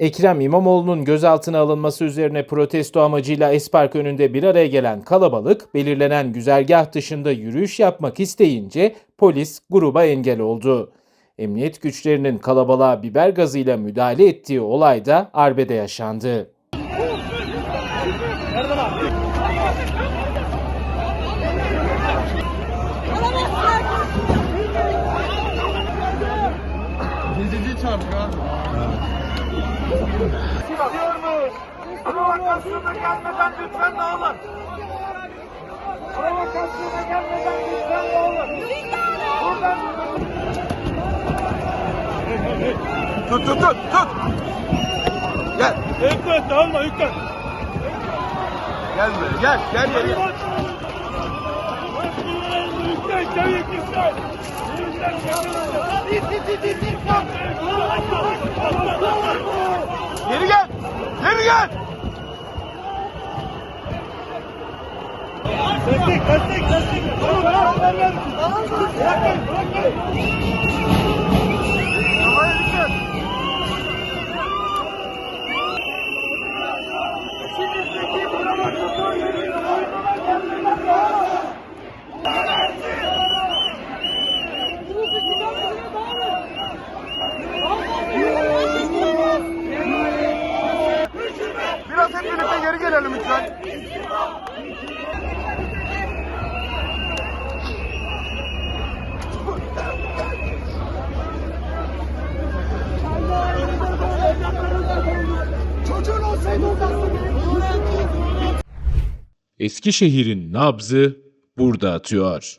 Ekrem İmamoğlu'nun gözaltına alınması üzerine protesto amacıyla Espark önünde bir araya gelen kalabalık belirlenen güzergah dışında yürüyüş yapmak isteyince polis gruba engel oldu. Emniyet güçlerinin kalabalığa biber gazıyla müdahale ettiği olayda arbede yaşandı. Abi. İstiyormuş. Provokasyona gelmeden lütfen dağılın. Provokasyona gelmeden lütfen dağılın. Buradan Tut tut tut tut. Gel. Yüklen dağılma yüklen. Gel buraya gel. Gel gel. gel. Yüklen çevik yüklen. Geri gel. Geri gel. Destek destek destek. Tamam tamam ver ver. Bırakın bırakın. İçinizdeki provokatörlerin oyununa gelmeden dağılın. Biraz hep birlikte geri gelelim lütfen. Eskişehir'in nabzı burada atıyor.